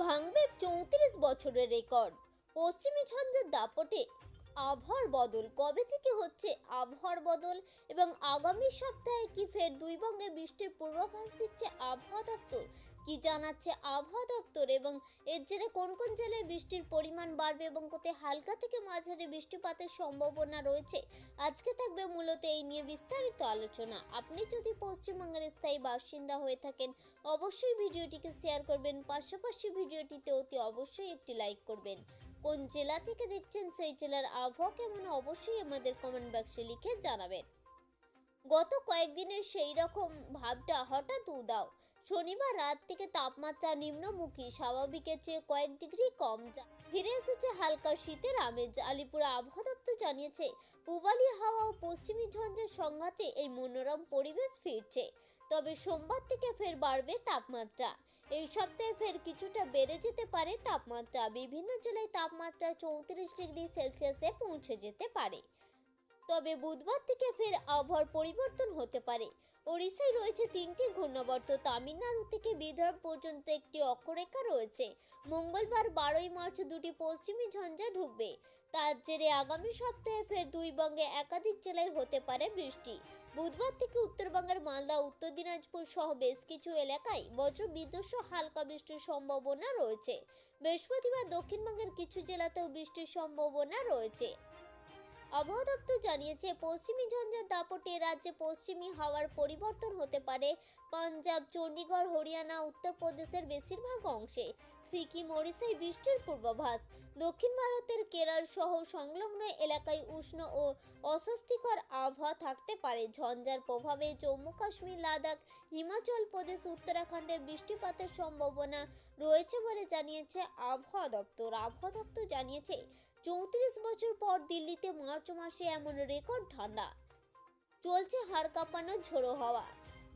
ভাঙবে চৌত্রিশ বছরের রেকর্ড। পশ্চিমী ঝঞ্ঝার দাপটে আবহাওয়ার বদল কবে থেকে হচ্ছে আবহাওয়ার বদল এবং আগামী সপ্তাহে কি ফের দুই বঙ্গে বৃষ্টির পূর্বাভাস দিচ্ছে আবহাওয়া দপ্তর? কি জানাচ্ছে আবহাওয়া দপ্তর এবং এর জেরে কোন কোন জেলায় বৃষ্টির পরিমাণ বাড়বে এবং কোথায় হালকা থেকে মাঝারি বৃষ্টিপাতের সম্ভাবনা রয়েছে? আজকে থাকবে মূলত এই নিয়ে বিস্তারিত আলোচনা। আপনি যদি পশ্চিমবঙ্গের স্থায়ী বাসিন্দা হয়ে থাকেন, অবশ্যই ভিডিওটিকে শেয়ার করবেন, পাশাপাশি ভিডিওটিতে অতি অবশ্যই একটি লাইক করবেন। কোন জেলা থেকে দেখছেন সেই জেলার আবহাওয়া কেমন, অবশ্যই আমাদের কমেন্ট বক্সে লিখে জানাবেন। গত কয়েকদিনের সেই রকম ভাবটা হঠাৎ উদাও। শনিবার রাত থেকে তাপমাত্রা নিম্নমুখী, স্বাভাবিকের চেয়ে কয়েক ডিগ্রি কম যা ফিরে এসেছে হালকা শীতের আমেজ। আলিপুর আবহাওয়া দপ্তর জানিয়েছে, পূবালি হাওয়া ও পশ্চিমী ঝঞ্ঝের সংঘাতে এই মনোরম পরিবেশ ফিরছে, তবে সোমবার থেকে ফের বাড়বে তাপমাত্রা। এই সপ্তাহে ফের কিছুটা বেড়ে যেতে পারে তাপমাত্রা। বিভিন্ন জেলায় তাপমাত্রা চৌত্রিশ ডিগ্রি সেলসিয়াসে পৌঁছে যেতে পারে। তবে বুধবার থেকে ফের আবহাওয়ার পরিবর্তন হতে পারে। ওড়িশায় রয়েছে তিনটি ঘূর্ণাবর্ত, তামিলনাড়ু থেকে বিদর্ভ পর্যন্ত একটি অক্ষরেখা রয়েছে। মঙ্গলবার বারোই মার্চ দুটি পশ্চিমী ঝঞ্ঝা ঢুকবে। তার জেরে আগামী সপ্তাহে ফের দুই বঙ্গে একাধিক জেলায় হতে পারে বৃষ্টি। বুধবার থেকে উত্তরবঙ্গের মালদা, উত্তর দিনাজপুর সহ বেশ কিছু এলাকায় বজ্র বিদ্যুৎ হালকা বৃষ্টির সম্ভাবনা রয়েছে। বৃহস্পতিবার দক্ষিণবঙ্গের কিছু জেলাতেও বৃষ্টির সম্ভাবনা রয়েছে। আবহাওয়া দপ্তর জানিয়েছে, পশ্চিমী ঝঞ্ঝার দাপটে রাজ্যে পশ্চিমী হাওয়ার পরিবর্তন হতে পারে। পাঞ্জাব, চণ্ডীগড়, হরিয়ানা, উত্তরপ্রদেশের বেশিরভাগ অংশে সিকিম, ওড়িশায় বৃষ্টির পূর্বাভাস। দক্ষিণ ভারতের কেরল সহ সংলগ্ন এলাকায় উষ্ণ ও অস্বস্তিকর আবহাওয়া থাকতে পারে। ঝঞ্ঝার প্রভাবে জম্মু, কাশ্মীর, লাদাখ, হিমাচল প্রদেশ, উত্তরাখণ্ডে বৃষ্টিপাতের সম্ভাবনা রয়েছে বলে জানিয়েছে আবহাওয়া দপ্তর। আবহাওয়া দপ্তর জানিয়েছে চৌত্রিশ বছর পর দিল্লিতে মার্চ মাসে এমন রেকর্ড ঠান্ডা। চলছে হাড় কাঁপানো ঝোড়ো হাওয়া।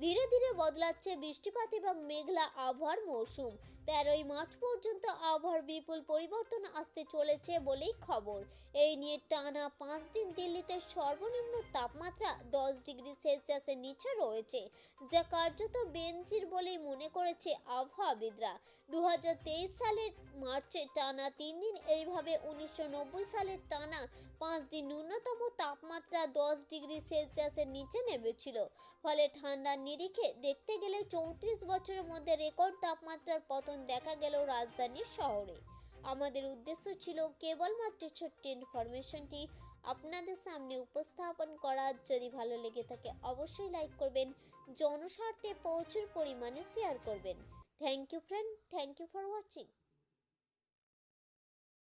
ধীরে ধীরে বদলাচ্ছে বৃষ্টিপাত এবং মেঘলা আবহাওয়ার মৌসুম তেরোই মার্চ পর্যন্ত আবহাওয়ার বিপুল পরিবর্তন আসতে চলেছে বলেই খবর। এই নিয়ে টানা পাঁচ দিন দিল্লিতে সর্বনিম্ন তাপমাত্রা দশ ডিগ্রি সেলসিয়াসের নিচে রয়েছে, যা কার্যত বেঞ্চির বলেই মনে করেছে আবহাওয়াবিদরা। দু সালের মার্চে টানা তিন দিন এইভাবে উনিশশো নব্বই সালের টানা পাঁচ দিন ন্যূনতম তাপমাত্রা দশ ডিগ্রি সেলসিয়াসের নিচে নেমেছিল। ফলে ঠান্ডার নিরিখে দেখতে গেলে চৌত্রিশ বছরের মধ্যে রেকর্ড তাপমাত্রার পতন দেখা গেল রাজধানীর শহরে। আমাদের উদ্দেশ্য ছিল কেবলমাত্র ছোট্ট ইনফরমেশনটি আপনাদের সামনে উপস্থাপন করা। যদি ভালো লেগে থাকে, অবশ্যই লাইক করবেন, জনস্বার্থে প্রচুর পরিমাণে শেয়ার করবেন। Thank you friend thank you for watching